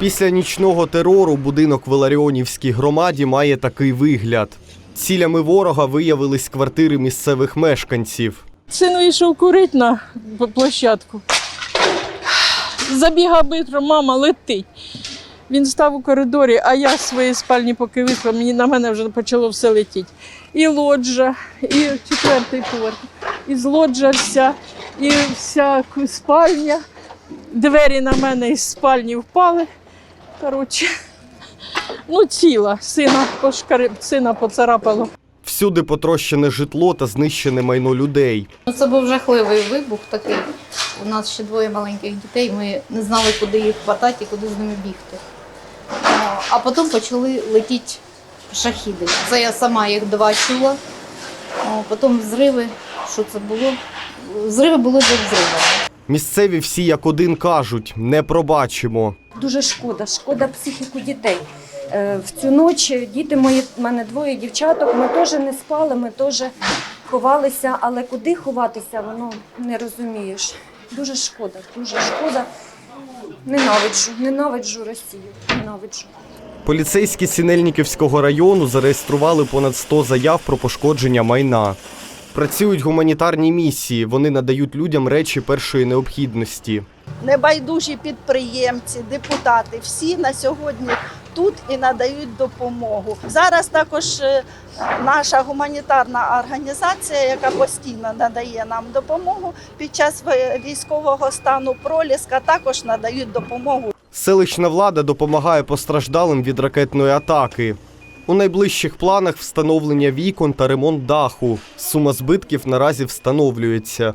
Після нічного терору будинок в Іларіонівській громаді має такий вигляд. Цілями ворога виявились квартири місцевих мешканців. Син йшов курити на площадку. Забігав битро, мама летить. Він став у коридорі, а я з своєї спальні поки вийшла, мені на мене вже почало все летіти. І лоджа, і четвертий поверх, і з вся, і вся спальня. Двері на мене із спальні впали. Коротше, ну ціла, сина, пошкари... сина поцарапало. Всюди потрощене житло та знищене майно людей. Ну, Це був жахливий вибух такий. У нас ще двоє маленьких дітей. Ми не знали, куди їх хватати і куди з ними бігти. А потім почали летіти шахіди. Це я сама їх два чула. Потім взриви. Що це було? Взриви були за взривами. Місцеві всі як один кажуть: не пробачимо. Дуже шкода, шкода психіку дітей. Е, В цю ніч діти мої, в мене двоє дівчаток, ми теж не спали, ми теж ховалися, але куди ховатися, воно не розумієш. Дуже шкода, дуже шкода. Ненавиджу, ненавиджу Росію, ненавиджу. Поліцейські Сінельниківського району зареєстрували понад 100 заяв про пошкодження майна. Працюють гуманітарні місії. Вони надають людям речі першої необхідності. Небайдужі підприємці, депутати, всі на сьогодні тут і надають допомогу. Зараз також е, наша гуманітарна організація, яка постійно надає нам допомогу під час військового стану проліска, також надають допомогу Селищна влада допомагає постраждалим від ракетної атаки. У найближчих планах встановлення вікон та ремонт даху. Сума збитків наразі встановлюється.